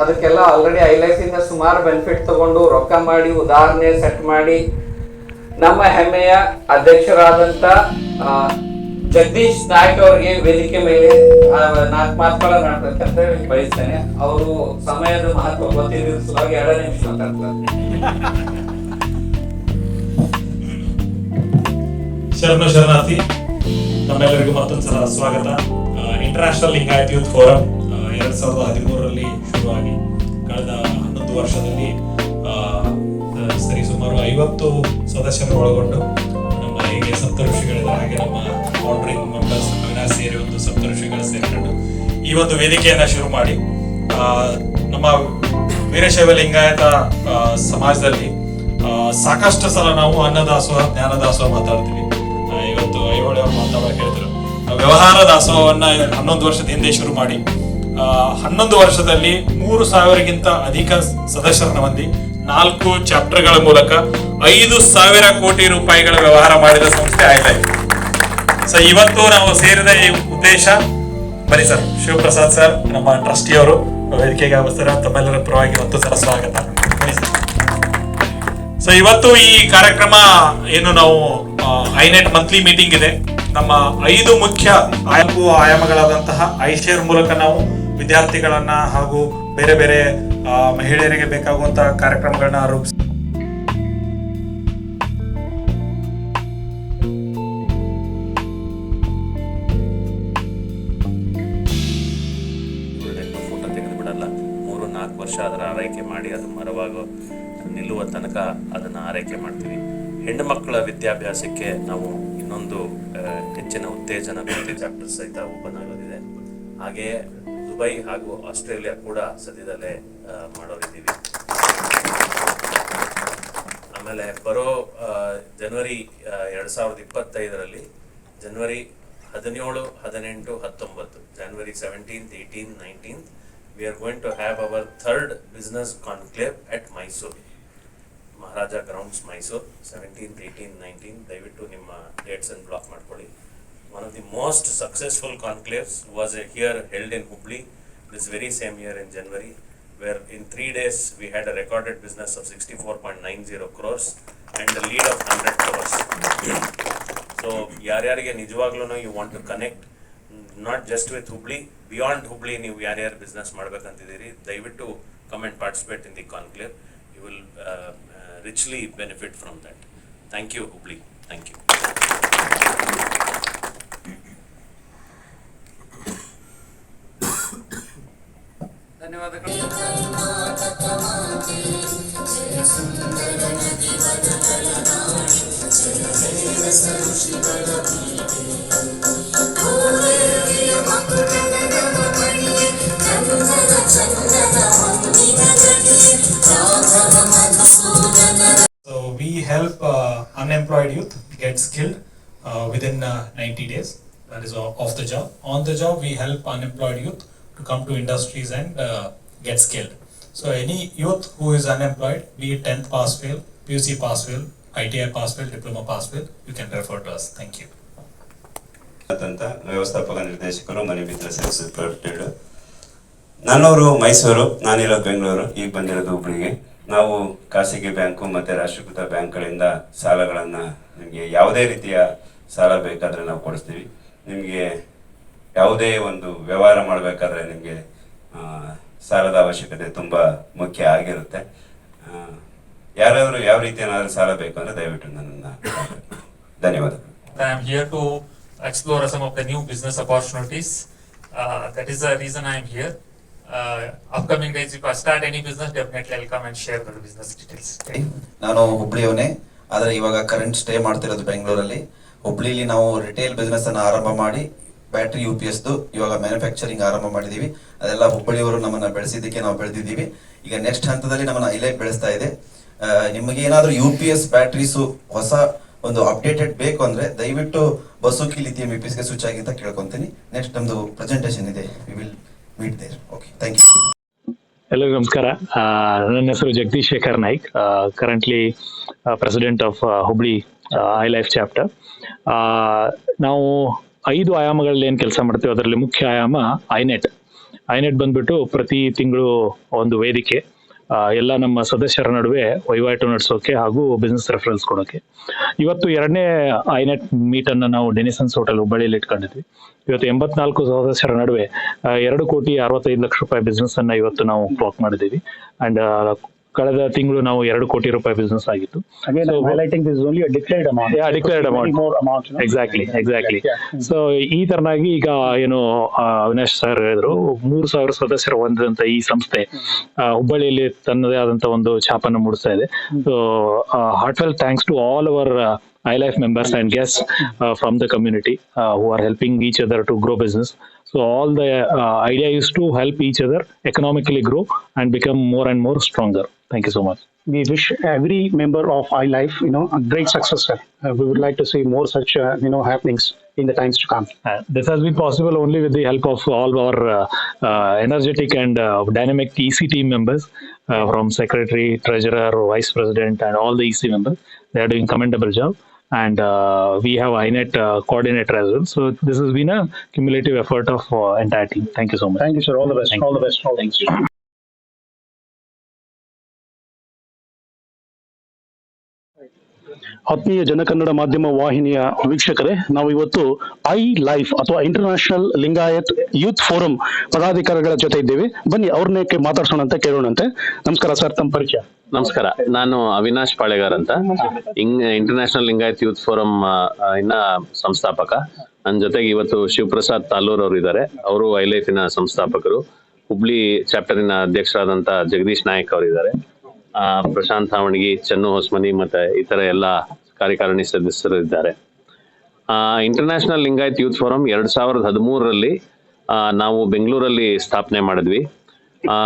ಅದಕ್ಕೆಲ್ಲ already I ಇಂದ ಸುಮಾರು ಬೆನಿಫಿಟ್ ತಗೊಂಡು ರೊಕ್ಕ ಮಾಡಿ, ಉದಾಹರಣೆ ಸೆಟ್ ಮಾಡಿ, ನಮ್ಮ ಹೆಮ್ಮೆಯ ಅಧ್ಯಕ್ಷರಾದಂತ ಜಗದೀಶ್ ನಾಯ್ಕ ಅವರಿಗೆ ವೇದಿಕೆ ಮೇಲೆ ನಾಲ್ಕು ಅಂತ ಹೇಳಿ ಬಯಸ್ತೇನೆ. ಅವರು ಸಮಯದ ಮಹತ್ವ ಗೊತ್ತಿದ್ದ ಸಲುವಾಗಿ ಎರಡು ನಿಮಿಷ ಶರಣ ಶರಣಾರ್ಥಿ ತಮ್ಮೆಲ್ಲರಿಗೂ ಮತ್ತೊಂದ್ಸಲ ಸ್ವಾಗತ. ಇಂಟರ್ನ್ಯಾಷನಲ್ ಲಿಂಗಾಯತ್ ಯೂತ್ ಫೋರಂ ಎರಡ್ ಸಾವಿರದ ಹದಿಮೂರರಲ್ಲಿ ಕಳೆದ ಹನ್ನೊಂದು ವರ್ಷದಲ್ಲಿ ಸರಿ ಸುಮಾರು ಐವತ್ತು ಸದಸ್ಯರು ಒಳಗೊಂಡು ನಮ್ಮ ಹೀಗೆ ಸಪ್ತಋಷಿಗಳಿದ್ದಾರೆ. ಹಾಗೆ ನಮ್ಮ ಫೌಂಡ್ರಿಂಗ್ ಮೆಂಬರ್ಸ್ ಸೇರಿ ಒಂದು ಸಪ್ತಋಷಿಗಳು ಸೇರಿಕೊಂಡು ಈ ಒಂದು ವೇದಿಕೆಯನ್ನ ಶುರು ಮಾಡಿ ನಮ್ಮ ವೀರಶೈವ ಲಿಂಗಾಯತ ಸಮಾಜದಲ್ಲಿ ಸಾಕಷ್ಟು ಸಲ ನಾವು ಅನ್ನದಾಸೋಹ ಜ್ಞಾನ ದಾಸೋಹ ಮಾತಾಡ್ತೀವಿ ಇವತ್ತು ಐಹೊಳೆ ಅವರು ಮಾತಾಡೋಕೆ ಹೇಳಿದ್ರು ವ್ಯವಹಾರ ದಾಸೋಹವನ್ನ ಹನ್ನೊಂದು ವರ್ಷದ ಹಿಂದೆ ಶುರು ಮಾಡಿ ಹನ್ನೊಂದು ವರ್ಷದಲ್ಲಿ ಮೂರು ಸಾವಿರಕ್ಕಿಂತ ಅಧಿಕ ಸದಸ್ಯರನ್ನ ಹೊಂದಿ ನಾಲ್ಕು ಚಾಪ್ಟರ್ಗಳ ಮೂಲಕ ಐದು ಸಾವಿರ ಕೋಟಿ ರೂಪಾಯಿಗಳ ವ್ಯವಹಾರ ಮಾಡಿದ ಸಂಸ್ಥೆ ಐಲೈಫ್ ಸೊ ಇವತ್ತು ನಾವು ಸೇರಿದ ಈ ಉದ್ದೇಶ, ಬನ್ನಿ ಸರ್, ಶಿವಪ್ರಸಾದ್ ಸರ್, ನಮ್ಮ ಟ್ರಸ್ಟಿಯವರು ವೇದಿಕೆಗೆ ಅವಸರ ತಮ್ಮೆಲ್ಲರ ಪರವಾಗಿ ಮತ್ತು ಸರ ಸ್ವಾಗತ. ಸೊ ಇವತ್ತು ಈ ಕಾರ್ಯಕ್ರಮ ಏನು ನಾವು ಐನೆಟ್ ಮಂತ್ಲಿ ಮೀಟಿಂಗ್ ಇದೆ. ನಮ್ಮ ಐದು ಮುಖ್ಯ ಆಯಾಮಗಳಾದಂತಹ ಆಯಾಮಗಳಾದಂತಹ ಶೇರ್ ಮೂಲಕ ನಾವು ವಿದ್ಯಾರ್ಥಿಗಳನ್ನ ಹಾಗೂ ಬೇರೆ ಬೇರೆ ಮಹಿಳೆಯರಿಗೆ ಬೇಕಾಗುವಂತಹ ಕಾರ್ಯಕ್ರಮಗಳನ್ನ ರೂಪಿಸಿ ಫೋಟೋ ತೆಗೆದು ಬಿಡಲ್ಲ. ಮೂರು, ನಾಲ್ಕು ವರ್ಷ ಅದರ ಆರೈಕೆ ಮಾಡಿ, ಅದು ಮರವಾಗೋ ನಿಲ್ಲುವ ತನಕ ಅದನ್ನು ಆರೈಕೆ ಮಾಡ್ತೀವಿ. ಹೆಣ್ಣು ಮಕ್ಕಳ ವಿದ್ಯಾಭ್ಯಾಸಕ್ಕೆ ನಾವು ಇನ್ನೊಂದು ಹೆಚ್ಚಿನ ಉತ್ತೇಜನ ಕೊಡ್ತೀವಿ. ಚಾಪ್ಟರ್ ಸಹಿತ ಓಪನ್ ಆಗೋದಿದೆ. ಹಾಗೆಯೇ ದುಬೈ ಹಾಗೂ ಆಸ್ಟ್ರೇಲಿಯಾ ಕೂಡ ಸದ್ಯದಲ್ಲೇ ಮಾಡೋರಿದ್ದೀವಿ ಆಮೇಲೆ ಬರೋ ಜನವರಿ ಎರಡ್ ಸಾವಿರದ ಇಪ್ಪತ್ತೈದರಲ್ಲಿ ಜನವರಿ ಹದಿನೇಳು, ಹದಿನೆಂಟು, ಹತ್ತೊಂಬತ್ತು, January seventeenth eighteen nineteenth we are going to have our third business conclave at Mysuru Maharaja grounds Mysuru seventeenth eighteen nineteen ದಯವಿಟ್ಟು ನಿಮ್ಮ ಡೇಟ್ಸನ್ನು ಬ್ಲಾಕ್ ಮಾಡ್ಕೊಳ್ಳಿ. One of the most successful conclaves was a here held in Hubli this very same year in January where in three days we had a recorded business of 64.90 crores and the lead of 100 crores. So ಯಾರ್ಯಾರಿಗೆ ನಿಜವಾಗ್ಲೂ you want to connect not just with Hubli beyond Hubli ನೀವು ಯಾರ್ಯಾರು business ಮಾಡ್ಬೇಕಂತಿದ್ದೀರಿ ದಯವಿಟ್ಟು come and participate in the conclave you will richly benefit from that thank you Hubli thank you ಧನ್ಯವಾದಗಳು So we help uh, unemployed youth get skilled uh, within uh, 90 days. That is o- off the job. On the job, we help unemployed youth to come to industries and uh, get skilled. So any youth who is unemployed, be it 10th pass fail, PUC pass fail, ITI pass fail, diploma pass fail, you can refer to us. Thank you. ವ್ಯವಸ್ಥಾಪಕ ನಿರ್ದೇಶಕರು ಮನೆ ಮಿತ್ರ service protected ನಾನೂರು ಮೈಸೂರು ನಾನಿರೋದು ಬೆಂಗಳೂರು ಈಗ ಬಂದಿರೋದು ಹುಬ್ಳಿಗೆ ನಾವು ಖಾಸಗಿ bank ಮತ್ತು ರಾಷ್ಟ್ರೀಕೃತ ಬ್ಯಾಂಕ್ಗಳಿಂದ ಸಾಲಗಳನ್ನು ನಿಮಗೆ ಯಾವುದೇ ರೀತಿಯ ಸಾಲ ಬೇಕಾದರೆ ನಾವು ಕೊಡಿಸ್ತೀವಿ ನಿಮಗೆ ಯಾವುದೇ ಒಂದು ವ್ಯವಹಾರ ಮಾಡಬೇಕಾದ್ರೆ ನಿಮಗೆ ಸಾಲದ ಅವಶ್ಯಕತೆ ತುಂಬ ಮುಖ್ಯ ಆಗಿರುತ್ತೆ. ಯಾರಾದರೂ ಯಾವ ರೀತಿ ಏನಾದರೂ ಸಾಲ ಬೇಕು ಅಂದರೆ ದಯವಿಟ್ಟು ನನ್ನನ್ನು ಧನ್ಯವಾದ I am here to explore some of the new business opportunities that is the reason I am here upcoming days if I start any business definitely welcome and share the business details ನಾನು ಹುಬ್ಳಿಯವನೇ ಆದರೆ ಇವಾಗ current stay ಮಾಡ್ತಿರೋದು ಬೆಂಗಳೂರಲ್ಲಿ ಹುಬ್ಳಿಲಿ ನಾವು retail business ಅನ್ನು ಆರಂಭ ಮಾಡಿ ಬ್ಯಾಟ್ರಿ ಯು ಪಿ ಇವಾಗ ಮ್ಯಾನುಫ್ಯಾಕ್ಚರಿಂಗ್ ಆರಂಭ ಮಾಡಿದೀವಿ. ಅದೆಲ್ಲ ಹುಬ್ಬಳ್ಳಿಯವರು ನಮ್ಮನ್ನ ಬೆಳೆಸಿದ್ದಕ್ಕೆ ನಾವು ಬೆಳೆದಿದ್ದೀವಿ. ಈಗ ನೆಕ್ಸ್ಟ್ ಹಂತದಲ್ಲಿ ನಮ್ಮನ್ನ ಐಲೈಟ್ ಬೆಳೆಸ್ತಾ ಇದೆ. ನಿಮಗೆ ಏನಾದರೂ ಯು ಪಿ ಎಸ್ ಬ್ಯಾಟ್ರೀಸು ಹೊಸ ಒಂದು ಅಪ್ಡೇಟೆಡ್ ಬೇಕು ಅಂದ್ರೆ ದಯವಿಟ್ಟು ಬಸುಕಿ ಲಿಥಿಯಂ ಯು ಪಿ ಎಸ್ಗೆ ಸ್ವಿಚ್ ಆಗಿ ಅಂತ ಕೇಳ್ಕೊಂತೀನಿ. ನೆಕ್ಸ್ಟ್ ನಮ್ದು ಪ್ರೆಸೆಂಟೇಷನ್ ಇದೆ. We will meet there okay thank you ಎಲ್ಲರಿಗೂ ನಮಸ್ಕಾರ. ನನ್ನ ಹೆಸರು Jagadish Shekhar Naik currently president of Hubli I life chapter ನಾವು ಐದು ಆಯಾಮಗಳಲ್ಲಿ ಏನು ಕೆಲಸ ಮಾಡ್ತೀವಿ? ಅದರಲ್ಲಿ ಮುಖ್ಯ ಆಯಾಮ ಐನೆಟ್ ಐನೆಟ್ ಬಂದ್ಬಿಟ್ಟು ಪ್ರತಿ ತಿಂಗಳು ಒಂದು ವೇದಿಕೆ ಎಲ್ಲ ನಮ್ಮ ಸದಸ್ಯರ ನಡುವೆ ವಹಿವಾಟು ನಡೆಸೋಕೆ ಹಾಗೂ ಬಿಸ್ನೆಸ್ ರೆಫರೆನ್ಸ್ ಕೊಡೋಕೆ. ಇವತ್ತು ಎರಡನೇ ಐನೆಟ್ ಮೀಟ್ ಅನ್ನು ನಾವು ಡೆನಿಸನ್ಸ್ ಹೋಟೆಲ್ ಹುಬ್ಬಳ್ಳಿಯಲ್ಲಿ ಇಟ್ಕೊಂಡಿದ್ವಿ. ಇವತ್ತು ಎಂಬತ್ನಾಲ್ಕು ಸದಸ್ಯರ ನಡುವೆ ಎರಡು ಕೋಟಿ ಅರವತ್ತೈದು ಲಕ್ಷ ರೂಪಾಯಿ ಬಿಸ್ನೆಸ್ ಅನ್ನ ಇವತ್ತು ನಾವು ಕ್ಲಾಕ್ ಮಾಡಿದ್ದೀವಿ. ಅಂಡ್ ಕಳೆದ ತಿಂಗಳು ನಾವು ಎರಡು ಕೋಟಿ ರೂಪಾಯಿ ಬಿಸ್ನೆಸ್ ಆಗಿತ್ತು. So, you know. Exactly exactly. So ಈ ತರನಾಗಿ ಈಗ ಏನು ಅವಿನಾಶ್ ಸರ್ ಹೇಳಿದ್ರು ಮೂರು ಸಾವಿರ ಸದಸ್ಯರು ಹೊಂದಿದಂತ ಈ ಸಂಸ್ಥೆ ಹುಬ್ಬಳ್ಳಿಯಲ್ಲಿ ತನ್ನದೇ ಆದಂತ ಒಂದು ಛಾಪನ್ನು ಮೂಡಿಸ್ತಾ ಇದೆ. So heartfelt thanks to all our I life members and guest from the community who are helping each other to grow business so all the idea is to help each other economically grow and become more and more stronger Thank you so much. We wish every member of iLife, you know, a great success. Uh, we would like to see more such, uh, you know, happenings in the times to come. Uh, this has been possible only with the help of all our uh, uh energetic and uh, dynamic EC team members uh, from secretary, treasurer, vice president, and all the EC members. They are doing commendable job and uh, we have INET uh, coordinator as well. So this has been a cumulative effort of uh, entire team. Thank you so much. Thank you, sir. All the best. Thank all you. the best. All the best. ಆತ್ಮೀಯ ಜನಕನ್ನಡ ಮಾಧ್ಯಮ ವಾಹಿನಿಯ ವೀಕ್ಷಕರೇ ನಾವು ಇವತ್ತು I life ಅಥವಾ international Lingayat youth forum ಪದಾಧಿಕಾರಿಗಳ ಜೊತೆ ಇದ್ದೇವೆ. ಬನ್ನಿ ಅವ್ರನ್ನೇ ಮಾತಾಡ್ಸೋಣ ಅಂತ ಕೇಳೋಣಂತೆ. ನಮಸ್ಕಾರ ಸರ್ ತಮ್ಮ ಪರಿಚಯ. ನಮಸ್ಕಾರ ನಾನು ಅವಿನಾಶ್ ಪಾಳೆಗಾರ್ ಅಂತ. ಇಂಗ್ ಇಂಟರ್ನ್ಯಾಷನಲ್ ಲಿಂಗಾಯತ್ ಯೂತ್ ಫೋರಂ ಇನ್ನ ಸಂಸ್ಥಾಪಕ. ನನ್ನ ಜೊತೆಗೆ ಇವತ್ತು ಶಿವಪ್ರಸಾದ್ ತಾಲೂರ್ ಅವರು ಇದ್ದಾರೆ ಅವರು ಐ ಲೈಫಿನ ಸಂಸ್ಥಾಪಕರು. ಹುಬ್ಳಿ ಚಾಪ್ಟರಿನ ಅಧ್ಯಕ್ಷರಾದಂತ ಜಗದೀಶ್ ನಾಯಕ್ ಅವರು ಇದ್ದಾರೆ ಆ, ಪ್ರಶಾಂತ್ ಹಾವಣಗಿ ಚೆನ್ನು ಹೊಸ್ಮನಿ ಮತ್ತೆ ಇತರ ಎಲ್ಲ ಕಾರ್ಯಕಾರಿಣಿ ಸದಸ್ಯರು ಇದ್ದಾರೆ. ಇಂಟರ್ನ್ಯಾಷನಲ್ ಲಿಂಗಾಯತ್ ಯೂತ್ ಫೋರಂ ಎರಡ್ ಸಾವಿರದ ಹದಿಮೂರರಲ್ಲಿ ನಾವು ಬೆಂಗಳೂರಲ್ಲಿ ಸ್ಥಾಪನೆ ಮಾಡಿದ್ವಿ. ಆ,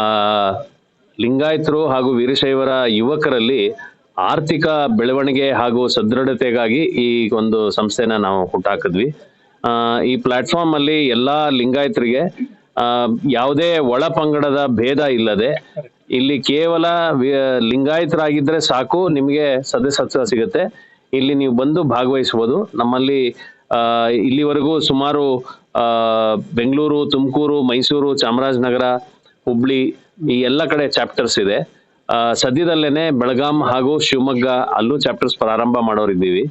ಲಿಂಗಾಯತರು ಹಾಗೂ ವೀರಶೈವರ ಯುವಕರಲ್ಲಿ ಆರ್ಥಿಕ ಬೆಳವಣಿಗೆ ಹಾಗೂ ಸದೃಢತೆಗಾಗಿ ಈ ಒಂದು ಸಂಸ್ಥೆನ ನಾವು ಹುಟ್ಟಾಕಿದ್ವಿ. ಆ, ಈ ಪ್ಲಾಟ್ಫಾರ್ಮ್ ಅಲ್ಲಿ ಎಲ್ಲಾ ಲಿಂಗಾಯತರಿಗೆ ಆ, ಯಾವುದೇ ಒಳ ಪಂಗಡದ ಭೇದ ಇಲ್ಲದೆ ಇಲ್ಲಿ ಕೇವಲ ಲಿಂಗಾಯತರಾಗಿದ್ರೆ ಸಾಕು, ನಿಮಗೆ ಸದಸ್ಯತ್ವ ಸಿಗುತ್ತೆ. ಇಲ್ಲಿ ನೀವು ಬಂದು ಭಾಗವಹಿಸಬಹುದು ನಮ್ಮಲ್ಲಿ ಇಲ್ಲಿವರೆಗೂ ಸುಮಾರು ಬೆಂಗಳೂರು, ತುಮಕೂರು, ಮೈಸೂರು, ಚಾಮರಾಜನಗರ, ಹುಬ್ಳಿ, ಈ ಎಲ್ಲ ಕಡೆ ಚಾಪ್ಟರ್ಸ್ ಇದೆ. ಸದ್ಯದಲ್ಲೇನೆ ಬೆಳಗಾಂ ಹಾಗೂ ಶಿವಮೊಗ್ಗ ಅಲ್ಲೂ ಚಾಪ್ಟರ್ಸ್ ಪ್ರಾರಂಭ ಮಾಡೋರಿದ್ದೀವಿ.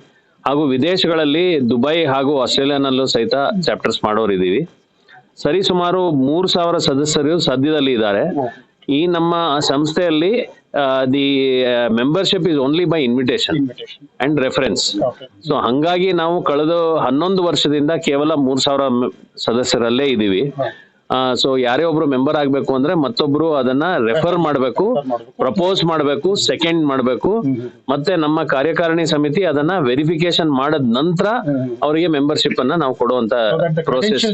ಹಾಗೂ ವಿದೇಶಗಳಲ್ಲಿ ದುಬೈ ಹಾಗೂ ಆಸ್ಟ್ರೇಲಿಯಾನಲ್ಲೂ ಸಹಿತ ಚಾಪ್ಟರ್ಸ್ ಮಾಡೋರಿದ್ದೀವಿ. ಸರಿ ಸುಮಾರು ಮೂರು ಸಾವಿರ ಸದಸ್ಯರು ಸದ್ಯದಲ್ಲಿ ಇದ್ದಾರೆ ಈ ನಮ್ಮ ಸಂಸ್ಥೆಯಲ್ಲಿ the membership is only by invitation and reference. So ಹಂಗಾಗಿ ನಾವು ಕಳೆದ ಹನ್ನೊಂದು ವರ್ಷದಿಂದ ಕೇವಲ ಮೂರ್ ಸಾವಿರ ಸದಸ್ಯರಲ್ಲೇ ಇದೀವಿ ಸೊ ಯಾರೇ ಒಬ್ರು ಮೆಂಬರ್ ಆಗ್ಬೇಕು ಅಂದ್ರೆ ಮತ್ತೊಬ್ರು ಅದನ್ನ ರೆಫರ್ ಮಾಡಬೇಕು ಪ್ರಪೋಸ್ ಮಾಡಬೇಕು ಸೆಕೆಂಡ್ ಮಾಡಬೇಕು. ಮತ್ತೆ ನಮ್ಮ ಕಾರ್ಯಕಾರಿಣಿ ಸಮಿತಿ ಅದನ್ನ ವೆರಿಫಿಕೇಶನ್ ಮಾಡದ ನಂತರ ಅವರಿಗೆ ಮೆಂಬರ್ಶಿಪ್ ಅನ್ನ ನಾವು ಕೊಡುವಂತ process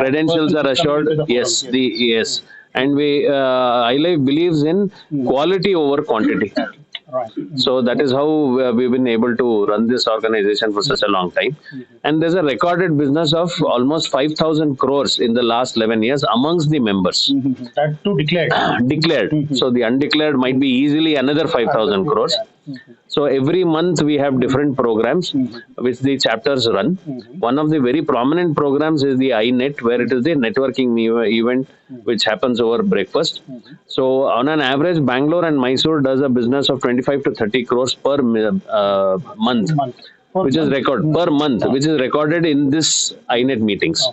credentials are the assured. Yes the assured. Coming to the yes forum, the yes and we uh, iLife believes in quality over quantity. Right. so that is how uh, we've been able to run this organization for such a long time. And there's a recorded business of almost 5000 crores in the last 11 years amongst the members. Mhm. That too declared. declared. So the undeclared might be easily another 5000 crores so every month we have different programs mm-hmm. which the chapters run. Mm-hmm. One of the very prominent programs is the iNet, where it is the networking event mm-hmm. which happens over breakfast. So on an average, Bangalore and Mysore does a business of 25 to 30 crores per uh, month, Month. Per which is month. record per month, which is recorded in this iNet meetings.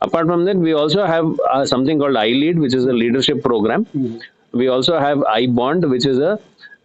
Apart from that, we also have uh, something called iLead, which is a leadership program. We also have iBond, which is a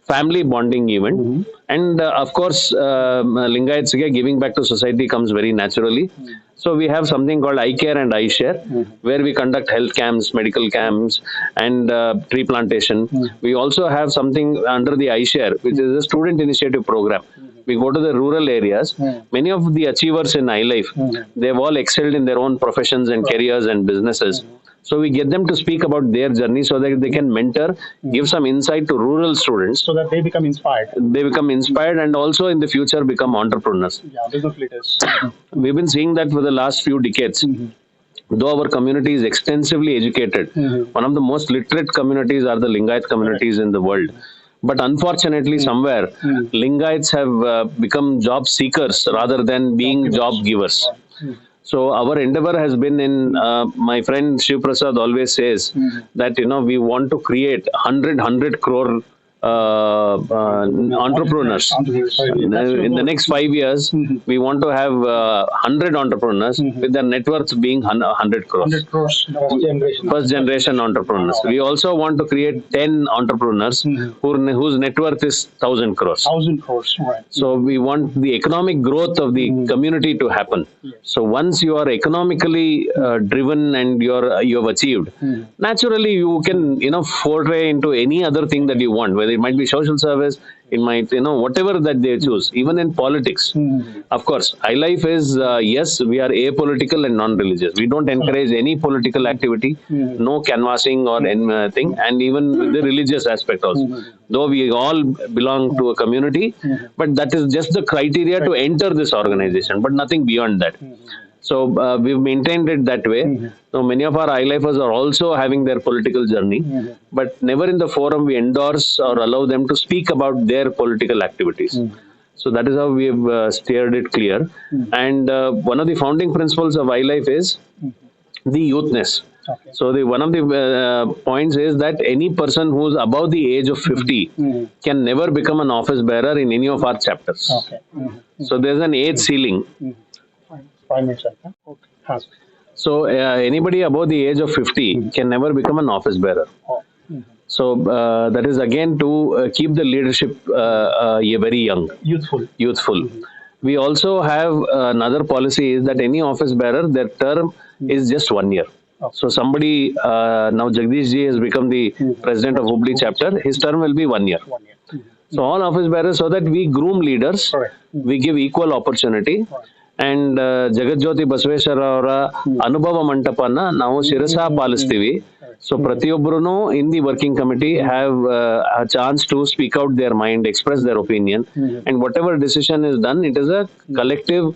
family bonding event. And uh, of course, um, Lingayats giving back to society comes very naturally. So we have something called iCare and iShare, where we conduct health camps, medical camps, and uh, tree plantation. We also have something under the iShare, which is a student initiative program. We go to the rural areas. Many of the achievers in iLife, they've all excelled in their own professions and careers and businesses. So we get them to speak about their journey so that they can mentor, give some insight to rural students. So that they become inspired. They become inspired and also in the future become entrepreneurs. Yeah, business leaders. We've been seeing that for the last few decades. Mm-hmm. Though our community is extensively educated, mm-hmm. one of the most literate communities are the Lingayat communities in the world. But unfortunately, mm-hmm. somewhere, Lingayats have uh, become job seekers rather than being job givers. So our endeavor has been in, uh, my friend Shiv Prasad always says that, you know, we want to create 100, 100 crore uh, uh, entrepreneurs. In the- in the next five years, we want to have uh, 100 entrepreneurs with their net worth being hun- 100 crores. First generation entrepreneurs. We also want to create 10 entrepreneurs who, whose net worth is 1000 crores. Thousand crores, right. So we want the economic growth of the community to happen. So once you are economically uh, driven and you're you have achieved, naturally you can you know foray into any other thing that you want, whether it might be social service, it might you know whatever that they choose, even in politics. Hmm. Of course, iLife is uh, yes, we are apolitical and non-religious. We don't hmm. encourage any political activity, hmm. no canvassing or anything, uh, and even the religious aspect also. Though we all belong to a community, but that is just the criteria to enter this organization, but nothing beyond that. So uh, we've maintained it that way. Mm-hmm. So many of our iLifers are also having their political journey, mm-hmm. but never in the forum we endorse or allow them to speak about their political activities. Mm-hmm. So that is how we have uh, steered it clear. And uh, one of the founding principles of iLife is the youthness. So the one of the uh, points is that any person who's above the age of 50 can never become an office bearer in any of our chapters. Okay. So there's an age ceiling five minutes right. Okay. So uh, anybody above the age of 50 can never become an office bearer. Oh. Mm-hmm. So uh, that is again to uh, keep the leadership uh, uh, very young, youthful. Youthful. Mm-hmm. We also have uh, another policy is that any office bearer their term mm-hmm. is just one year. So somebody now Jagdish ji has become the mm-hmm. president of Hubli chapter. His term will be one year. One year. Mm-hmm. So all office bearers, so that we groom leaders, we give equal opportunity. Right and Jagajyoti Basaveshwara ಅವರ ಅನುಭವ ಮಂಟಪನ ನಾವು ಶಿರಸ ಪಾಲಿಸ್ತೀವಿ. So ಪ್ರತಿಯೊಬ್ಬರು in the working committee have chance to speak out their mind express their opinion and whatever decision is done it is a collective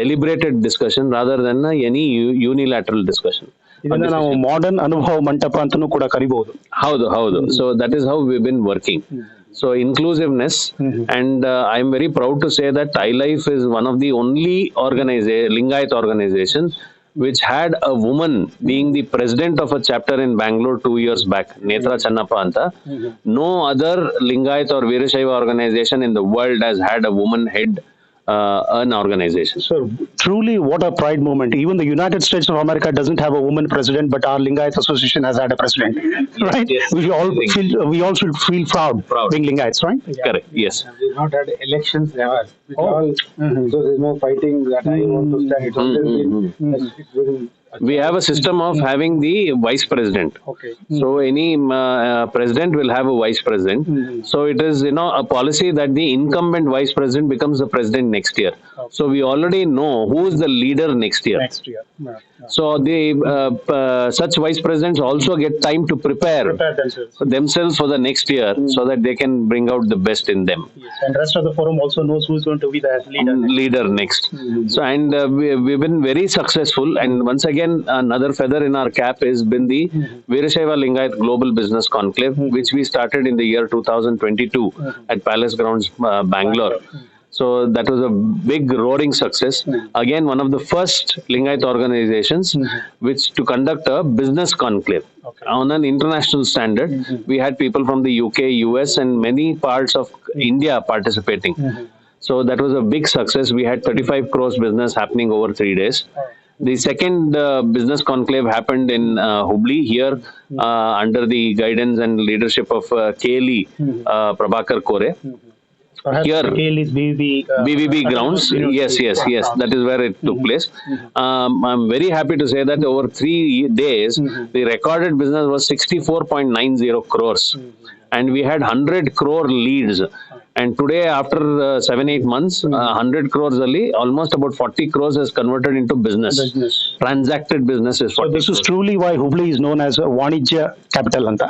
deliberated discussion rather than any unilateral discussion ನಾವು modern ಅನುಭವ ಮಂಟಪ ಅಂತಾನೂ ಕೂಡ ಕರಿಬಹುದು. ಹೌದು ಹೌದು. So that is how we been working So inclusiveness, mm-hmm. and uh, I'm very proud to say that Thai Life is one of the only organization, Lingayat organization, which had a woman being the president of a chapter in Bangalore two years back, Netra mm-hmm. Channappa Anta. Mm-hmm. No other Lingayat or Virashaiva organization in the world has had a woman head uh, an organization. So truly, what a pride moment. Even the United States of America doesn't have a woman president, but our Lingayat Association has had a president, right? yes. We should all feel we all should feel proud, Proud. being Lingayats, right? Correct, yes. We've not had elections ever. Oh. all, Mhm. so there's no fighting that I want to stand. It's always been, it's been. We have a system of having the vice president. Okay. So any uh, uh, president will have a vice president. So it is you know a policy that the incumbent vice president becomes the president next year. Okay. So we already know who is the leader next year. Next year. Yeah, yeah. So the uh, uh, such vice presidents also get time to prepare Prepare themselves. themselves for the next year so that they can bring out the best in them. Yes. And rest of the forum also knows who's going to be the leader. leader next. So and uh, we, we've been very successful. And once again, another feather in our cap has been mm-hmm. the Virashaiva Lingayat Global Business Conclave, mm-hmm. which we started in the year 2022 mm-hmm. at Palace Grounds, uh, Bangalore. So that was a big roaring success. Again, one of the first Lingayat organizations which to conduct a business conclave on an international standard. We had people from the UK, US, and many parts of India participating. So that was a big success. We had 35 crores business happening over three days. The second uh, business conclave happened in uh, Hubli here uh, under the guidance and leadership of uh, Keli uh, Prabhakar Kore. Perhaps Here. the KL is BBB. Uh, BBB grounds. Yes, yes, yes. That is where it took place. Um, I'm very happy to say that over three days, the recorded business was 64.90 crores. And we had 100 crore leads. And today after seven eight months hundred crores ಅಲ್ಲಿ almost about forty crores is converted into business transacted business is truly why Hubli is known as ವಾಣಿಜ್ಯ capital ಅಂತ.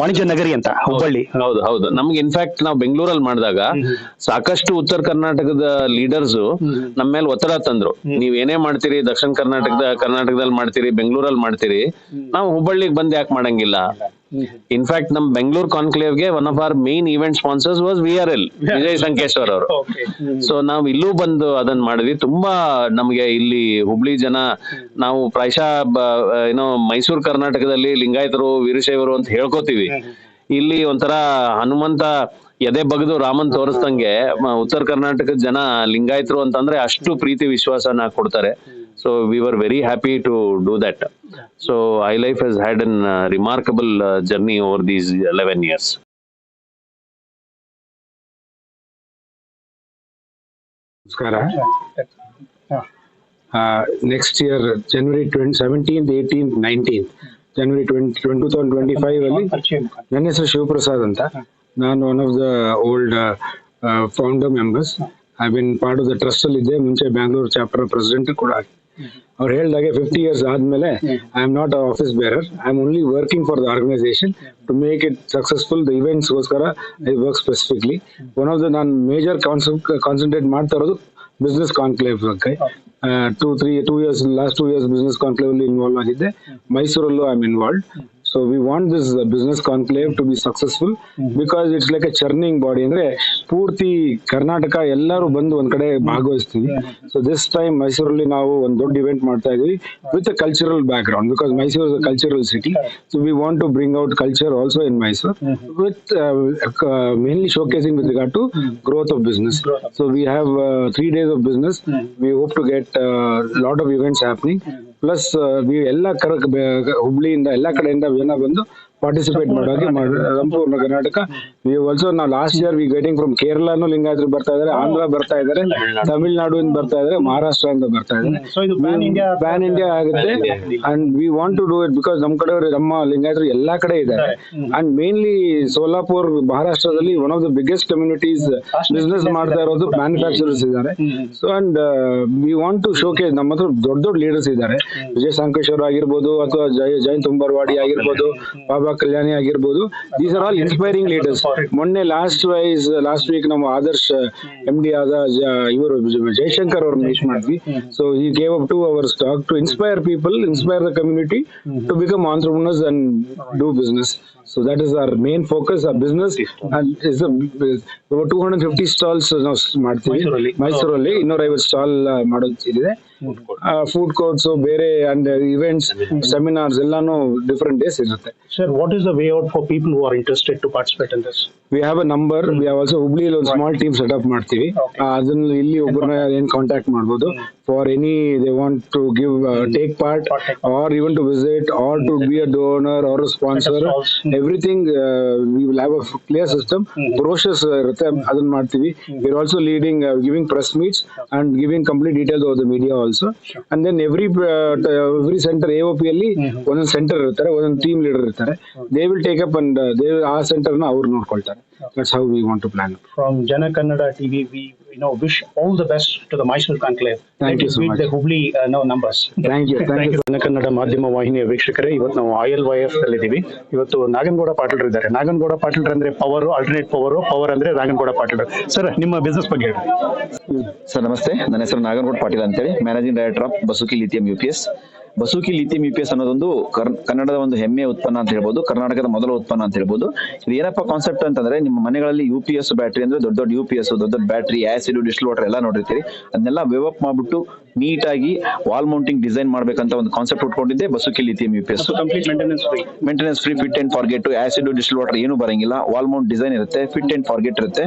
ವಾಣಿಜ್ಯ ನಗರಿ ಅಂತ ಹುಬ್ಬಳ್ಳಿ ಹೌದು ಹೌದು. ನಮ್ಗೆ in fact ನಾವು ಬೆಂಗಳೂರಲ್ಲಿ ಮಾಡಿದಾಗ ಸಾಕಷ್ಟು ಉತ್ತರ ಕರ್ನಾಟಕದ ಲೀಡರ್ಸ್ ನಮ್ಮ ಮೇಲೆ ಒತ್ತಡ ತಂದ್ರು. ನೀವ್ ಏನೇ ಮಾಡ್ತೀರಿ ದಕ್ಷಿಣ ಕರ್ನಾಟಕದ ಕರ್ನಾಟಕದಲ್ಲಿ ಮಾಡ್ತೀರಿ ಬೆಂಗಳೂರಲ್ಲಿ ಮಾಡ್ತೀರಿ ನಾವು ಹುಬ್ಬಳ್ಳಿಗೆ ಬಂದ್ ಯಾಕೆ ಮಾಡಂಗಿಲ್ಲ? ಇನ್ಫ್ಯಾಕ್ಟ್ ನಮ್ Bengaluru ಕಾನ್ಕ್ಲೇವ್ಗೆ one of our main event sponsors was V R L Vijay Sankeshwar ಅವರು. ಸೊ ನಾವು ಇಲ್ಲೂ ಬಂದು ಅದನ್ನ ಮಾಡಿದ್ವಿ. ತುಂಬಾ ನಮಗೆ ಇಲ್ಲಿ ಹುಬ್ಳಿ ಜನ ನಾವು ಪ್ರಾಯಶಃ ಏನೋ ಮೈಸೂರು ಕರ್ನಾಟಕದಲ್ಲಿ ಲಿಂಗಾಯತರು ವೀರಶೈವರು ಅಂತ ಹೇಳ್ಕೊತೀವಿ. ಇಲ್ಲಿ ಒಂಥರ ಹನುಮಂತ ಎದೆ ಬಗ್ದು ರಾಮನ್ ತೋರಿಸ್ದಂಗೆ ಉತ್ತರ ಕರ್ನಾಟಕದ ಜನ ಲಿಂಗಾಯತರು ಅಂತಂದ್ರೆ ಅಷ್ಟು ಪ್ರೀತಿ ವಿಶ್ವಾಸನ ಕೊಡ್ತಾರೆ. so we were very happy to do that so I life has had an remarkable journey over these eleven years ನಮಸ್ಕಾರ next year January twenty seventeenth eighteenth nineteenth January twenty two thousand twenty five ಅಲ್ಲಿ ನನ್ನ ಹೆಸರು ಶಿವಪ್ರಸಾದ್ ಅಂತ ನಾನು one of the old founder members I been part of the trust ಅಲ್ಲಿ ಇದ್ದೆ ಮುಂಚೆ Bangalore chapter president ಕೂಡ ಆಗಿ ಅವ್ರು ಹೇಳ್ದಾಗೆ ಫಿಫ್ಟಿ ಇಯರ್ಸ್ ಆದ್ಮೇಲೆ I am not office bearer I am only working for the organisation to make it successful the ಇವೆಂಟ್ಸ್ಗೋಸ್ಕರ I work specifically one of the ನಾನು major concentrate ಮಾಡ್ತಾ ಇರೋದು ಬಿಸ್ನೆಸ್ ಕಾನ್ಕ್ಲೇವ್ ಬಗ್ಗೆ. Two three two years last two years business conclave ಅಲ್ಲಿ involve ಆಗಿದ್ದೆ. ಮೈಸೂರಲ್ಲೂ I am involve so we want this business conclave to be successful because it's like a churning body ಅಂದ್ರೆ ಪೂರ್ತಿ ಕರ್ನಾಟಕ ಎಲ್ಲರೂ ಬಂದು ಒಂದ್ ಕಡೆ ಭಾಗವಹಿಸ್ತೀವಿ. ಸೊ ದಿಸ್ ಟೈಮ್ ಮೈಸೂರಲ್ಲಿ ನಾವು ಒಂದು ದೊಡ್ಡ ಇವೆಂಟ್ ಮಾಡ್ತಾ ಇದೀವಿ with cultural background because Mysuru is cultural city so we want to bring out culture also in Mysore with mainly showcasing with regard to growth of business so we have three days of business we hope to get lot of events happening happening. Plus we ಎಲ್ಲ ಕರ ಹುಬ್ಳಿಯಿಂದ ಎಲ್ಲ ಕಡೆಯಿಂದ ಜನ ಬಂದು participate ಮಾಡೋಕೆ ಮಾಡ್- ಸಂಪೂರ್ಣ ಕರ್ನಾಟಕ ವಿ ಆಲ್ಸೋ ನಾವು last year we getting from ಕೇರಳನು ಲಿಂಗಾಯತರು ಬರ್ತಾ ಇದಾರೆ ಆಂಧ್ರ ಬರ್ತಾ ಇದಾರೆ ತಮಿಳ್ನಾಡುವಿಂದ ಬರ್ತಾ ಇದಾರೆ ಮಹಾರಾಷ್ಟ್ರ ಇಂದ ಬರ್ತಾ ಇದಾರೆ. ಪ್ಯಾನ್ ಇಂಡಿಯಾ ಆಗುತ್ತೆ. And we want to do it because ನಮ್ ಕಡೆ ನಮ್ಮ ಲಿಂಗಾಯತರು ಎಲ್ಲಾ ಕಡೆ ಇದ್ದಾರೆ ಅಂಡ್ ಮೇನ್ಲಿ ಸೋಲಾಪುರ್ ಮಹಾರಾಷ್ಟ್ರದಲ್ಲಿ one of the biggest communities business ಮಾಡ್ತಾ ಇರೋದು ಮ್ಯಾನುಫ್ಯಾಕ್ಚರರ್ಸ್ ಇದ್ದಾರೆ. So and we want to showcase ನಮ್ಮ ಹತ್ರ ದೊಡ್ಡ ದೊಡ್ಡ ಲೀಡರ್ಸ್ ಇದ್ದಾರೆ. ವಿಜಯ್ ಸಂಕೇಶ್ವರ್ ಆಗಿರ್ಬೋದು ಅಥವಾ ಜಯ ಜೈನ್ ತುಂಬರ್ವಾಡಿ ಆಗಿರ್ಬೋದು ಬಾಬಾ ಕಲ್ಯಾಣಿ ಆಗಿರ್ಬೋದು. These are all inspiring leaders ಮೊನ್ನೆ ಲಾಸ್ಟ್ ವೈಸ್ ಲಾಸ್ಟ್ ವೀಕ್ ನಮ್ಮ ಆದರ್ಶ್ ಎಂ ಡಿ ಆದ ಇವರು ಜಯಶಂಕರ್ ಅವ್ರನ್ನ ಮೀಟ್ ಮಾಡಿದ್ವಿ. So he gave up to our stock to inspire people inspire the community to become entrepreneurs and do business so that is our main focus ಆ business is two hundred fifty stalls ನಾವು ಮಾಡ್ತೀವಿ. ಮೈಸೂರಲ್ಲಿ. ಇನ್ನೂರ ಐವತ್ತು stall ಮಾಡೋದಿದೆ food courts ಬೇರೆ and events seminars ಎಲ್ಲಾನು different days ಇರುತ್ತೆ. Sir what is the way out for people who are interested to participate in this? We have a number we have also ಹುಬ್ಳಿಲಿ ಒಂದು ಸ್ಮಾಲ್ ಟೀಮ್ ಸೆಟಪ್ ಮಾಡ್ತೀವಿ. ಅದನ್ನ ಇಲ್ಲಿ ಒಬ್ಬರನ್ನ ಏನ್ contact ಮಾಡ್ಬೋದು. For any they want to give take part or even to visit or to be a donor or sponsor everything we will have a clear system brochures ಇರುತ್ತೆ. ಅದನ್ನ ಮಾಡ್ತೀವಿ. We are also leading giving press meets and giving complete details of the media also and then every every centre A O P ಅಲ್ಲಿ ಒಂದೊಂದು centre ಇರ್ತಾರೆ ಒಂದೊಂದು team leader ಇರ್ತಾರೆ. They will take up and they ಆ ಸೆಂಟರ್ನ ಅವ್ರು ನೋಡ್ಕೊಳ್ತಾರೆ. That's how we want to plan From Jana Kannada TV, we you know wish all the best to the Mysore conclave. Thank you so beat much. the Hubli uh, no numbers. Thank you. Thank you Jana Kannada ಮಾಧ್ಯಮ ವಾಹಿನಿಯ ವೀಕ್ಷಕರೇ ಇವತ್ತು ನಾವು oil Y F ಇದ್ದೀವಿ ಇವತ್ತು ನಾಗನಗೌಡ ಪಾಟೀಲ್ ಇದ್ದಾರೆ. ನಾಗನಗೌಡ ಪಾಟೀಲ್ ಅಂದ್ರೆ power alternate power power ಅಂದ್ರೆ ನಾಗನಗೌಡ ಪಾಟೀಲ್ ಸರ್ ನಿಮ್ಮ ಬಿಸ್ನೆಸ್ ಬಗ್ಗೆ ಹೇಳಿ. ಸರ್ ನಮಸ್ತೆ. ನನ್ನ ಹೆಸರು ನಾಗನಗೌಡ ಪಾಟೀಲ್ ಅಂತೇಳಿ. Managing director of Basuki lithium U P S Basuki lithium UPS ಅನ್ನೋದೊಂದು ಕನ್ನಡದ ಒಂದು ಹೆಮ್ಮೆಯ ಉತ್ಪನ್ನ ಅಂತ ಹೇಳ್ಬೋದು ಕರ್ನಾಟಕದ ಮೊದಲ ಉತ್ಪನ್ನ ಅಂತ ಹೇಳ್ಬೋದು. ಇದು ಏನಪ್ಪ ಕಾನ್ಸೆಪ್ಟ್ ಅಂತಂದ್ರೆ ನಿಮ್ಮ ಮನೆಗಳಲ್ಲಿ ಯು ಪಿ ಎಸ್ ಬ್ಯಾಟ್ರಿ ಅಂದ್ರೆ ದೊಡ್ಡ ದೊಡ್ಡ ಯು ಪಿ ಎಸ್ ದೊಡ್ಡ ದೊಡ್ಡ ಬ್ಯಾಟ್ರಿ ಆಸಿಡ್ ಡಿಸ್ಟಲ್ ವಾಟರ್ ಎಲ್ಲ ನೋಡಿರ್ತೀರಿ. ಅದನ್ನೆಲ್ಲ ವೇವಪ್ ಮಾಡ್ಬಿಟ್ಟು ನೀಟಾಗಿ ವಾಲ್ ಮೌಂಟಿಂಗ್ ಡಿಸೈನ್ ಮಾಡ್ಬೇಕಂತ ಒಂದು concept ಉಟ್ಕೊಂಡಿದ್ದೆ Basuki lithium U P S maintenance free maintenance free fit and forget acid distil water ಏನು ಬರಂಗಿಲ್ಲ. ವಾಲ್ ಮೌಂಟ್ ಡಿಸೈನ್ ಇರುತ್ತೆ ಫಿಟ್ ಅಂಡ್ ಫಾರ್ಗೆಟ್ ಇರುತ್ತೆ.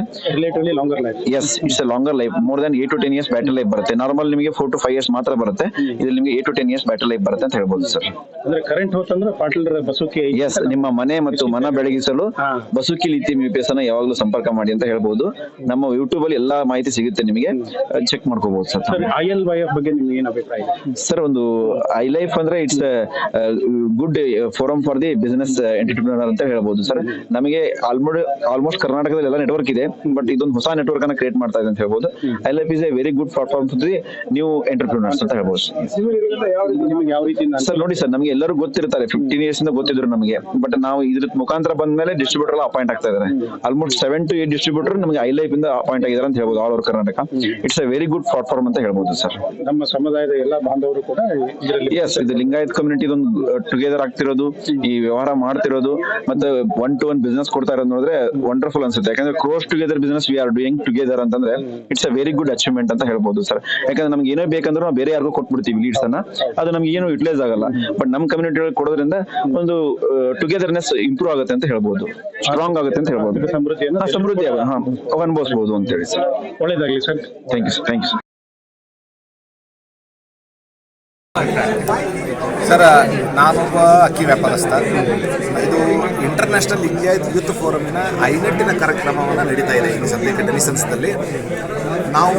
Yes it's a longer life more than eight to ten years battery life ಬರುತ್ತೆ. Normal ನಿಮಗೆ four to five years ಮಾತ್ರ ಬರುತ್ತೆ. ಇದ್ರಲ್ಲಿ ನಿಮಗೆ eight to ten years battery life ಬರುತ್ತೆ ಅಂತ ಹೇಳ್ಬೋದು ಸರ್ ಅಂದ್ರೆ ಕರೆಂಟ್ ಹೋತಂದ್ರೆ ಪಾಟೀಲ್ ಬಸುಕಿ ಎಸ್ ನಿಮ್ಮ ಮನೆ ಮತ್ತು ಮನ ಬೆಳಗಿಸಲು Basuki lithium U P S ಅನ್ನ ಯಾವಾಗಲೂ ಸಂಪರ್ಕ ಮಾಡಿ ಅಂತ ಹೇಳ್ಬೋದು. ನಮ್ಮ ಯೂಟ್ಯೂಬ್ ಅಲ್ಲಿ ಎಲ್ಲಾ ಮಾಹಿತಿ ಸಿಗುತ್ತೆ ನಿಮಗೆ. ಚೆಕ್ ಮಾಡ್ಕೋಬಹುದು sir sir I L Y F ಬಗ್ಗೆ ನಿಮ್ಗೆ ಏನು ಅಭಿಪ್ರಾಯ ಇದೆ? ಸರ್ ಒಂದು ಐ ಲೈಫ್ ಅಂದ್ರೆ it's good forum for the business entrepreneur ಅಂತ ಹೇಳ್ಬೋದು ಸರ್ ನಮಗೆ ಆಲ್ಮೋಸ್ಟ್ ಆಲ್ಮೋಸ್ಟ್ ಕರ್ನಾಟಕದಲ್ಲಿ ಎಲ್ಲ ನೆಟ್ವರ್ಕ್ ಇದೆ ಬಟ್ ಇದೊಂದು ಹೊಸ ನೆಟ್ವರ್ಕ್ ಅನ್ನ ಕ್ರಿಯೇಟ್ ಮಾಡ್ತಾ ಇದೆ ಅಂತ ಹೇಳ್ಬೋದು. I life is a very good platform for the new entrepreneurs ಅಂತ ಹೇಳ್ಬೋದು. ನಿಮಗೆ ಯಾವ ರೀತಿ ಸರ್ ನೋಡಿ ಸರ್ ನಮಗೆ ಎಲ್ಲರೂ ಗೊತ್ತಿರ್ತಾರೆ. ಫಿಫ್ಟೀನ್ ಇಯರ್ಸ್ ಇಂದ ಗೊತ್ತಿದ್ರು ನಮಗೆ. ಬಟ್ ನಾವು ಇದ್ರ ಮುಖಾಂತರ ಬಂದ್ಮೇಲೆ ಡಿಸ್ಟ್ರಿಬ್ಯೂಟರ್ ಎಲ್ಲ ಅಪಾಯಿಂಟ್ ಆಗ್ತಾ ಇದ್ದಾರೆ almost seven to eight distributor ನಮಗೆ ಐ ಲೈಫ್ ಇಂದ ಅಪಾಯಿಂಟ್ ಆಗಿದ್ದಾರೆ ಅಂತ ಹೇಳ್ಬೋದು all over Karnataka it's a very good platform ಅಂತ ಹೇಳ್ಬೋದು ಸರ್ ನಮ್ಮ ಸಮುದಾಯದ ಎಲ್ಲಾ ಬಾಂಧವರು ಕೂಡ ಎಸ್ ಇದು ಲಿಂಗಾಯತ್ ಕಮ್ಯುನಿಟಿ ಒಂದು ಟುಗೆದರ್ ಆಗ್ತಿರೋದು ಈ ವ್ಯವಹಾರ ಮಾಡ್ತಿರೋದು ಮತ್ತೆ ಒನ್ ಟು ಒನ್ ಬಿಸ್ನೆಸ್ ಕೊಡ್ತಾ ಇರೋದು ನೋಡಿದ್ರೆ ವಂಡರ್ಫುಲ್ ಅನ್ಸುತ್ತೆ. ಯಾಕಂದ್ರೆ cross together business we are doing together ಅಂತಂದ್ರೆ it's a very good achievement ಅಂತ ಹೇಳ್ಬೋದು ಸರ್ ಯಾಕಂದ್ರೆ ನಮ್ಗೆ ಏನೇ ಬೇಕಂದ್ರೂ ನಾವು ಬೇರೆ ಯಾರಿಗೂ ಕೊಟ್ಬಿಡ್ತೀವಿ ಲೀಡ್ಸ್ ಅನ್ನ. ಅದು ನಮ್ಗೆ ಏನು ಯುಟಿಲೈಸ್ ಆಗಲ್ಲ. ಬಟ್ ನಮ್ಮ ಕಮ್ಯುನಿಟಿ ಕೊಡೋದ್ರಿಂದ ಒಂದು ಟುಗೆದರ್ನೆಸ್ ಇಂಪ್ರೂವ್ ಆಗುತ್ತೆ ಅಂತ ಹೇಳ್ಬೋದು. ಸ್ಟ್ರಾಂಗ್ ಆಗುತ್ತೆ ಅಂತ ಹೇಳ್ಬೋದು. ಸಮೃದ್ಧಿಯನ್ನು ಹಾ, ಸಮೃದ್ಧಿ ಅನುಭವಿಸಬಹುದು ಅಂತ ಹೇಳಿ ಸರ್. ಒಳ್ಳೇದಾಗಲಿ sir. Thank you sir thank you sir ನಾನೊಬ್ಬ ಅಕ್ಕಿ ವ್ಯಾಪಾರಸ್ಥ. ಇದು ಇಂಟರ್ನ್ಯಾಷನಲ್ ಇಂಡಿಯಾ ಯೂತ್ ಫೋರಮಿನ ಐನೆಟ್ಟಿನ ಕಾರ್ಯಕ್ರಮವನ್ನು ನಡೀತಾ ಇದೆ ಈ ಸದ್ಯಕ್ಕೆ ಡೆಲಿಸನ್ಸ್ದಲ್ಲಿ ನಾವು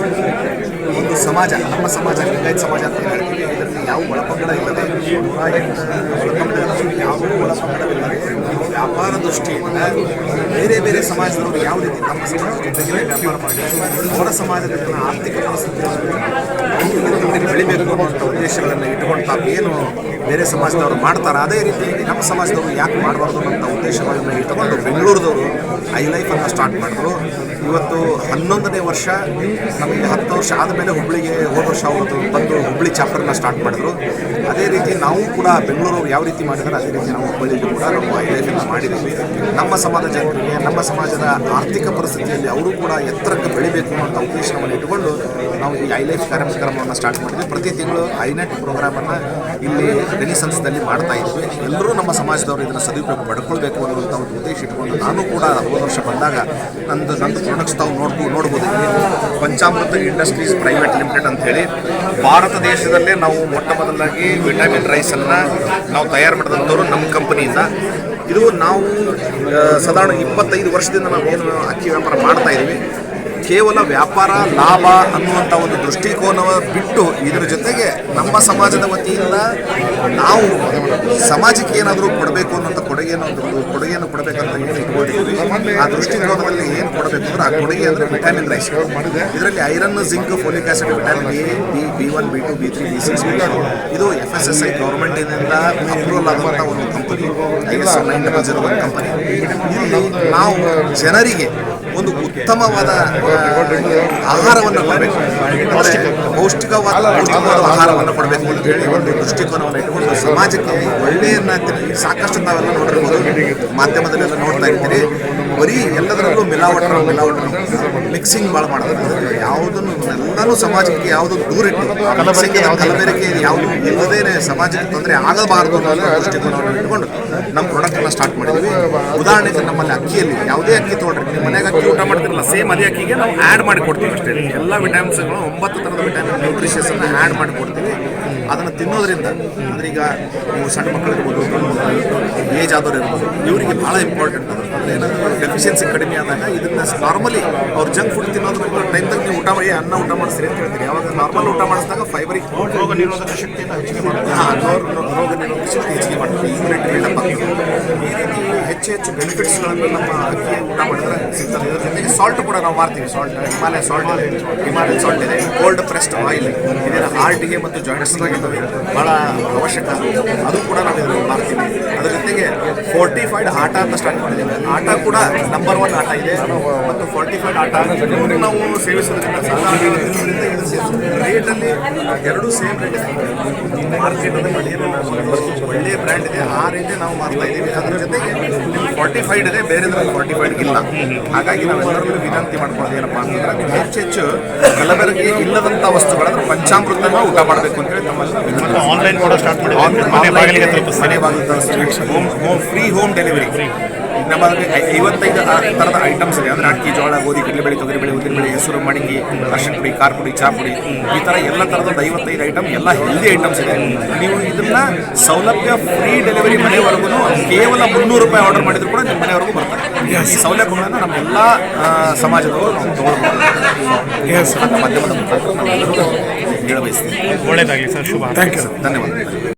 ಒಂದು ಸಮಾಜ, ನಮ್ಮ ಸಮಾಜ, ಲಿಂಗಾಯತ್ ಸಮಾಜ ಅಂತ ಹೇಳ್ತೀವಿ, ಇದರಲ್ಲಿ ಯಾವ ಒಳಪಂಗಡ ಇಲ್ಲದೆ ಯಾವ ಒಳಪಂಗಡವಿಲ್ಲದೆ ವ್ಯಾಪಾರ ದೃಷ್ಟಿಯಿಂದ ಬೇರೆ ಬೇರೆ ಸಮಾಜದವರು ಯಾವ ರೀತಿ ನಮ್ಮ ಸಮಾಜದ ಜೊತೆಗೆ ವ್ಯಾಪಾರ ಮಾಡಿ, ಅವರ ಸಮಾಜದ ಜನ ಆರ್ಥಿಕ ಪರಿಸ್ಥಿತಿ ಬೆಳಿಬೇಕು ಅನ್ನುವಂಥ ಉದ್ದೇಶಗಳನ್ನು ಇಟ್ಕೊಂಡು ತಾವು ಏನು ಬೇರೆ ಸಮಾಜದವರು ಮಾಡ್ತಾರೆ ಅದೇ ರೀತಿ ನಮ್ಮ ಸಮಾಜದವರು ಯಾಕೆ ಮಾಡಬಾರ್ದು ಅನ್ನೋಂಥ ಉದ್ದೇಶಗಳನ್ನು ಇಟ್ಟುಕೊಂಡು ಬೆಂಗಳೂರದವರು ಐ ಲೈಫನ್ನು ಸ್ಟಾರ್ಟ್ ಮಾಡಿದ್ರು ಇವತ್ತು ಹನ್ನೊಂದನೇ ವರ್ಷ ನಮಗೆ ಹತ್ತು ವರ್ಷ ಆದಮೇಲೆ ಹುಬ್ಳಿಗೆ ಹೋದ ವರ್ಷ ಅವರು ಬಂದು ಹುಬ್ಳಿ ಚಾಪ್ಟರ್ನ ಸ್ಟಾರ್ಟ್ ಮಾಡಿದ್ರು. ಅದೇ ರೀತಿ ನಾವು ಕೂಡ ಬೆಂಗಳೂರು ಯಾವ ರೀತಿ ಮಾಡಿದ್ದಾರೆ ಅದೇ ರೀತಿ ನಾವು ಹುಬ್ಬಳ್ಳಿಗೆ ಕೂಡ ನಾವು ಐಲೈಫನ್ನು ಲೈಫನ್ನು ಮಾಡಿದ್ದೀವಿ. ನಮ್ಮ ಸಮಾಜ ಜನರಿಗೆ, ನಮ್ಮ ಸಮಾಜದ ಆರ್ಥಿಕ ಪರಿಸ್ಥಿತಿಯಲ್ಲಿ ಅವರು ಕೂಡ ಎತ್ತರಕ್ಕೆ ಬೆಳಿಬೇಕು ಅನ್ನೋ ಉದ್ದೇಶವನ್ನು ಇಟ್ಟುಕೊಂಡು ನಾವು ಈ ಐ ಲೈಫ್ ಕಾರ್ಯಕ್ರಮವನ್ನು ಸ್ಟಾರ್ಟ್ ಮಾಡಿದ್ವಿ. ಪ್ರತಿ ತಿಂಗಳು ಐನೆಟ್ ಪ್ರೋಗ್ರಾಮನ್ನು ಇಲ್ಲಿ ರೆನಿಸನ್ಸ್ದಲ್ಲಿ ಮಾಡ್ತಾ ಇದ್ವಿ. ಎಲ್ಲರೂ ನಮ್ಮ ಸಮಾಜದವರು ಇದನ್ನು ಸದುಪಯೋಗ ಪಡ್ಕೊಳ್ಬೇಕು ಅನ್ನುವಂಥ ಒಂದು ಉದ್ದೇಶ ಇಟ್ಕೊಂಡು ನಾನು ಕೂಡ ಹೋದ ವರ್ಷ ಬಂದಾಗ ನಂದು ನಂದು ಪ್ರಾಡಕ್ಟ್ಸ್ ತಾವು ನೋಡ್ಬೋದು ನೋಡ್ಬೋದು. ಪಂಚಾಮೃತ ಇಂಡಸ್ಟ್ರೀಸ್ ಪ್ರೈವೇಟ್ ಲಿಮಿಟೆಡ್ ಅಂತ ಹೇಳಿ ಭಾರತ ದೇಶದಲ್ಲೇ ನಾವು ಮೊಟ್ಟ ಮೊದಲಾಗಿ ವಿಟಮಿನ್ ರೈಸನ್ನು ನಾವು ತಯಾರು ಮಾಡಿದಂಥವ್ರು ನಮ್ಮ ಕಂಪನಿಯಿಂದ. ಇದು ನಾವು ಸಾಧಾರಣ ಇಪ್ಪತ್ತೈದು ವರ್ಷದಿಂದ ನಾವು ಏನು ಅಕ್ಕಿ ವ್ಯಾಪಾರ ಮಾಡ್ತಾ ಇದ್ದೀವಿ ಕೇವಲ ವ್ಯಾಪಾರ, ಲಾಭ ಅನ್ನುವಂಥ ಒಂದು ದೃಷ್ಟಿಕೋನ ಬಿಟ್ಟು ಇದರ ಜೊತೆಗೆ ನಮ್ಮ ಸಮಾಜದ ವತಿಯಿಂದ ನಾವು ಸಮಾಜಕ್ಕೆ ಏನಾದರೂ ಕೊಡಬೇಕು ಅನ್ನೋಂಥ ಕೊಡುಗೆಯನ್ನು ಕೊಡುಗೆಯನ್ನು ಕೊಡಬೇಕಂತ ಏನು ಇಟ್ಕೊಂಡಿದ್ದೀವಿ. ಆ ದೃಷ್ಟಿಕೋನದಲ್ಲಿ ಏನು ಕೊಡಬೇಕು ಅಂದ್ರೆ ಆ ಕೊಡುಗೆ ಅಂದರೆ ವಿಟಾಮಿನ್ ರೈಸ್ ಇದರಲ್ಲಿ iron, zinc folic acid vitamin A B B one B two B three B six ಇದು ಎಫ್ ಎಸ್ ಎಸ್ ಐ ಗೌರ್ಮೆಂಟಿನಿಂದ ಅಪ್ರೂವಲ್ ಆಗುವಂಥ ಒಂದು company I S nine double zero one company ಇಲ್ಲಿ ನಾವು ಜನರಿಗೆ ಒಂದು ಉತ್ತಮವಾದ ಆಹಾರವನ್ನು ಪೌಷ್ಟಿಕವಾದ ಪೌಷ್ಟಿಕವಾದ ಆಹಾರವನ್ನು ಕೊಡಬೇಕು ಅಂತ ಹೇಳಿ ಒಂದು ದೃಷ್ಟಿಕೋನವನ್ನು ಇಟ್ಟುಕೊಂಡು ಸಮಾಜಕ್ಕೆ ಒಳ್ಳೆಯನ್ನ ಸಾಕಷ್ಟು ನಾವೆಲ್ಲ ನೋಡಿರ್ಬೋದು. ಮಾಧ್ಯಮದಲ್ಲೆಲ್ಲ ನೋಡ್ತಾ ಇರ್ತೀರಿ. ಬರೀ ಎಲ್ಲದರಲ್ಲೂ ಮಿಲಾವಟರ ಮಿಲಾವಟರ. ಮಿಕ್ಸಿಂಗ್ ಭಾಳ ಮಾಡೋದು. ಯಾವುದನ್ನು ಎಲ್ಲಾನು ಸಮಾಜಕ್ಕೆ ಯಾವುದು ದೂರ ಇಟ್ಟು. ಕಲಬೆರಕೆ ಯಾವುದು ಇಲ್ಲದೇ ಸಮಾಜಕ್ಕೆ ತೊಂದರೆ ಆಗಬಾರದು ಅನ್ನೋ ದೃಷ್ಟಿಕೋನವನ್ನು ಇಟ್ಕೊಂಡು ನಮ್ಮ ಪ್ರಾಡಕ್ಟನ್ನು ಸ್ಟಾರ್ಟ್ ಮಾಡಿದ್ವಿ. ಉದಾಹರಣೆಗೆ ನಮ್ಮಲ್ಲಿ ಅಕ್ಕಿಯಲ್ಲಿ ಯಾವುದೇ ಅಕ್ಕಿ ತೊಗೊಂಡ್ರೆ ನಿಮ್ಮ ಮನೆಗೆ ಅಕ್ಕಿ ಊಟ ಮಾಡ್ತಿರಲ್ಲ ಸೇಮ್ ಅದೇ ಅಕ್ಕಿಗೆ ನಾವು ಆ್ಯಡ್ ಮಾಡಿ ಕೊಡ್ತೀವಿ ಅಷ್ಟೇ. ಎಲ್ಲ ವಿಟಾಮಿನ್ಸ್ಗಳು ಒಂಬತ್ತು ಥರದ ವಿಟಮಿನ್ ನ್ಯೂಟ್ರಿಷನ್ಸ್ ಅನ್ನು ಆ್ಯಡ್ ಮಾಡಿ ಕೊಡ್ತೀವಿ ಅದನ್ನು ತಿನ್ನೋದ್ರಿಂದ ಅಂದ್ರೆ ಈಗ ನೀವು ಸಣ್ಣ ಮಕ್ಕಳಿರ್ಬೋದು ಏಜ್ ಆದವ್ರು ಇರ್ಬೋದು ಇವರಿಗೆ ಭಾಳ ಇಂಪಾರ್ಟೆಂಟ್ ಅದು. ಅಂದ್ರೆ ಏನಾದರೂ ಡೆಫಿಷಿಯನ್ಸಿ ಕಡಿಮೆ ಆದಾಗ ಇದನ್ನ ನಾರ್ಮಲಿ ಅವ್ರು ಜಂಕ್ ಫುಡ್ ತಿನ್ನೋದ್ರ ಟೈಮ್ದಾಗ ನೀವು ಊಟ ಮಾಡಿ ಅನ್ನ ಊಟ ಮಾಡಿಸ್ರಿ ಅಂತ ಹೇಳ್ತೀರಿ. ಯಾವಾಗ ನಾರ್ಮಲ್ ಊಟ ಮಾಡಿಸಿದಾಗ ಫೈಬರಿಗೆ ರೋಗ ನಿರೋಧಕ ಶಕ್ತಿಯನ್ನು ಹೆಚ್ಚಿಗೆ ಮಾಡುತ್ತೆ ಹಾಂ ರೋಗ ನಿರೋಧಕ ಶಕ್ತಿ ಹೆಚ್ಚಿಗೆ ಮಾಡ್ತೀವಿ ಇಮ್ಯುನಿಟಿ ಬಿಲ್ಡಪ್ ಆಗ್ತದೆ ಈ ರೀತಿ ಹೆಚ್ಚು ಹೆಚ್ಚು ಬೆನಿಫಿಟ್ಸ್ಗಳನ್ನು ನಮ್ಮ ಅಕ್ಕಿ ಊಟ ಮಾಡಿದ್ರೆ ಸಿಗ್ತದೆ. ಇದ್ರ ಜೊತೆಗೆ ಸಾಲ್ಟ್ ಕೂಡ ನಾವು ಮಾರ್ತೀವಿ salt Himalaya salt Himalaya salt ಇದೆ. ಕೋಲ್ಡ್ ಪ್ರೆಸ್ಡ್ ಆಯಿಲ್ ಇದೆಲ್ಲ ಹಾರ್ಟಿಗೆ ಮತ್ತು ಜಾಯಿಂಟ್ಸ್ಗೆ ಭಾಳ ಅವಶ್ಯಕ. ಅದು ಕೂಡ ನಾವು ಇದನ್ನು ಮಾಡ್ತೀನಿ. ಅದ್ರ ಜೊತೆಗೆ ಫೋರ್ಟಿಫೈಡ್ ಆಟ ಅಂತ ಸ್ಟಾರ್ಟ್ ಮಾಡಿದ್ದೇವೆ. ಆಟ ಕೂಡ ನಂಬರ್ ಒನ್ ಆಟ ಇದೆ. ಮತ್ತು ಫೋರ್ಟಿಫೈಡ್ ಆಟ ನಾವು ಸೇವಿಸೋದ್ರಿಂದ ಸಾಧಾರಣ ರೇಟಲ್ಲಿ ಎರಡೂ ಸೇಮ್ ರೇಟ್ ಇದೆ ಮಾರ್ಕೆಟಲ್ಲಿ ಏನು ಒಳ್ಳೆಯ ಬ್ರ್ಯಾಂಡ್ ಇದೆ. ಆ ರೀತಿ ನಾವು ಮಾಡ್ತಾ ಇದ್ದೀವಿ. ಅದ್ರ ಜೊತೆಗೆ ಫಾರ್ಟಿಫೈಡ್ ಇದೆ. ಬೇರೆದ್ರಲ್ಲಿ ಫೋರ್ಟಿಫೈಡ್ ಇಲ್ಲ. ಹಾಗಾಗಿ ನಾವೆಲ್ಲರಿಗೂ ವಿನಂತಿ ಮಾಡ್ಕೊಳ್ಳೋದು ಏನಪ್ಪಾ ಅಂತಂದ್ರೆ ಹೆಚ್ಚೆಚ್ಚು ಹೆಚ್ಚು ಹೆಚ್ಚು ಕಲಬೆರಕೆ ಇಲ್ಲದಂಥ ವಸ್ತುಗಳನ್ನ ಪಂಚಾಮೃತನ ಊಟ ಮಾಡಬೇಕು ಅಂತೇಳಿ ತಮ್ಮಲ್ಲಿ ಆನ್ಲೈನ್ ಕೂಡ ಸ್ಟಾರ್ಟ್ ಮಾಡಿ ಮನೆ ಬಾಗಿಲಿಗೆ ಮನೆ home home free home delivery ನಮ್ಮ ಐವತ್ತೈದು ಥರದ ಐಟಮ್ಸ್ ಇದೆ. ಅಂದರೆ ಅಕ್ಕಿ ಜೋಳ ಗೋಧಿ ಕಡಲೆಬೇಳೆ ತೊಗರಿಬೇಳೆ ಉದ್ದಿನಬೇಳೆ ಹೆಸರು ಮಡಗಿ ಅರ್ಶಿನ ಪುಡಿ ಖಾರ ಪುಡಿ ಚಾ ಪುಡಿ ಈ ಥರ ಎಲ್ಲ ಥರದ ಐವತ್ತೈದು ಐಟಮ್ ಎಲ್ಲ ಹೆಲ್ದಿ ಐಟಮ್ಸ್ ಇದೆ. ನೀವು ಇದನ್ನ ಸೌಲಭ್ಯ ಫ್ರೀ ಡೆಲಿವರಿ ಮನೆವರೆಗೂ ಕೇವಲ ಮುನ್ನೂರು ರೂಪಾಯಿ ಆರ್ಡರ್ ಮಾಡಿದ್ರು ಕೂಡ ನಿಮ್ಮ ಮನೆವರೆಗೂ ಬರ್ತಾರೆ. ಈ ಸೌಲಭ್ಯಗಳನ್ನು ನಮ್ಮೆಲ್ಲ ಆ, ಸಮಾಜದವರು ನಾವು ತಗೊಳ್ಬೋದು ಮಾಧ್ಯಮದ ಮುಖಾಂತರ ನಾವೆಲ್ಲರೂ ಹೇಳ ಬಯಸ್ತೀವಿ ಸರ್ ಶುಭ. ಥ್ಯಾಂಕ್ ಯು ಸರ್ ಧನ್ಯವಾದ.